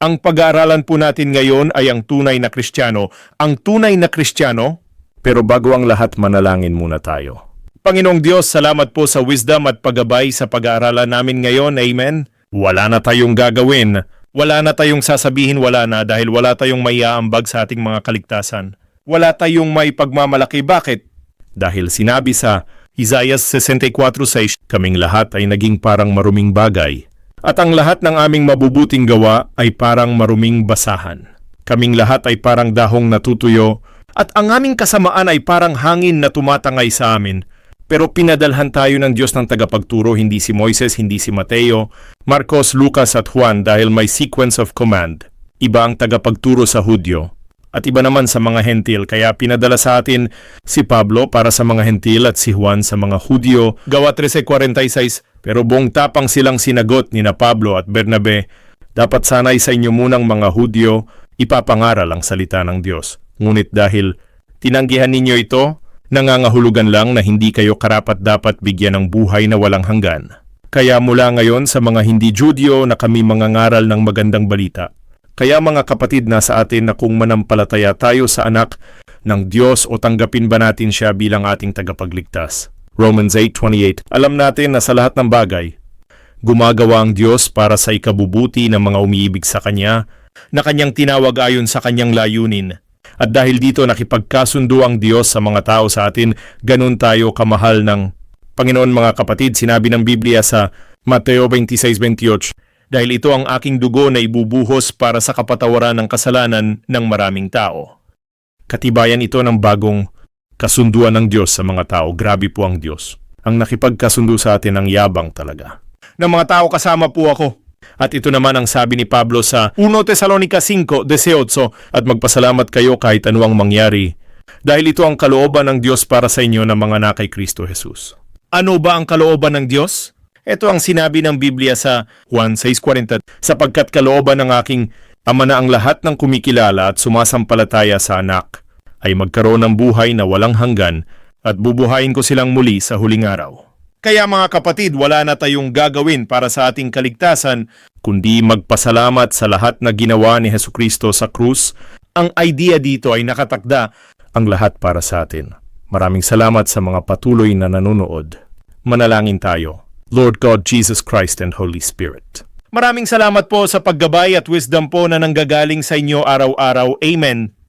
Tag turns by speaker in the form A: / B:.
A: Ang pag-aaralan po natin ngayon ay ang tunay na Kristiyano. Ang tunay na Kristiyano, pero bago ang lahat manalangin muna tayo. Panginoong Diyos, salamat po sa wisdom at paggabay sa pag-aaralan namin ngayon. Amen. Wala na tayong gagawin. Wala na tayong sasabihin wala na dahil wala tayong maiaambag sa ating mga kaligtasan. Wala tayong may pagmamalaki. Bakit? Dahil sinabi sa Isaiah 64.6, kaming lahat ay naging parang maruming bagay. At ang lahat ng aming mabubuting gawa ay parang maruming basahan. Kaming lahat ay parang dahong natutuyo, at ang aming kasamaan ay parang hangin na tumatangay sa amin. Pero pinadalhan tayo ng Diyos ng tagapagturo, hindi si Moises, hindi si Mateo, Marcos, Lucas at Juan dahil may sequence of command. Iba ang tagapagturo sa Hudyo at iba naman sa mga hentil kaya pinadala sa atin si Pablo para sa mga hentil at si Juan sa mga Hudyo. Gawa 13.46 pero buong tapang silang sinagot ni na Pablo at Bernabe, dapat sanay sa inyo munang mga Hudyo ipapangaral ang salita ng Diyos. Ngunit dahil tinanggihan ninyo ito, nangangahulugan lang na hindi kayo karapat dapat bigyan ng buhay na walang hanggan. Kaya mula ngayon sa mga hindi Judyo na kami mangangaral ng magandang balita. Kaya mga kapatid nasa atin na kung manampalataya tayo sa anak ng Diyos o tanggapin ba natin siya bilang ating tagapagligtas. Romans 8.28 Alam natin na sa lahat ng bagay, gumagawa ang Diyos para sa ikabubuti ng mga umiibig sa Kanya, na Kanyang tinawag ayon sa Kanyang layunin. At dahil dito nakipagkasundo ang Diyos sa mga tao sa atin, ganun tayo kamahal ng Panginoon mga kapatid, sinabi ng Biblia sa Mateo 26.28, dahil ito ang aking dugo na ibubuhos para sa kapatawaran ng kasalanan ng maraming tao. Katibayan ito ng bagong kasunduan ng Diyos sa mga tao. Grabe po ang Diyos. Ang nakipagkasundo sa atin ang yabang talaga. Ng mga tao kasama po ako. At ito naman ang sabi ni Pablo sa 1 Tesalonica 5.18 at magpasalamat kayo kahit anuang mangyari dahil ito ang kalooban ng Diyos para sa inyo na mga na kay Kristo Jesus. Ano ba ang kalooban ng Diyos? Ito ang sinabi ng Biblia sa Juan 6.40 sapagkat kalooban ng aking ama na ang lahat ng kumikilala at sumasampalataya sa anak ay magkaroon ng buhay na walang hanggan at bubuhayin ko silang muli sa huling araw. Kaya mga kapatid, wala na tayong gagawin para sa ating kaligtasan, kundi magpasalamat sa lahat na ginawa ni Heso Kristo sa krus. Ang idea dito ay nakatakda ang lahat para sa atin. Maraming salamat sa mga patuloy na nanonood. Manalangin tayo. Lord God, Jesus Christ and Holy Spirit. Maraming salamat po sa paggabay at wisdom po na nanggagaling sa inyo araw-araw. Amen.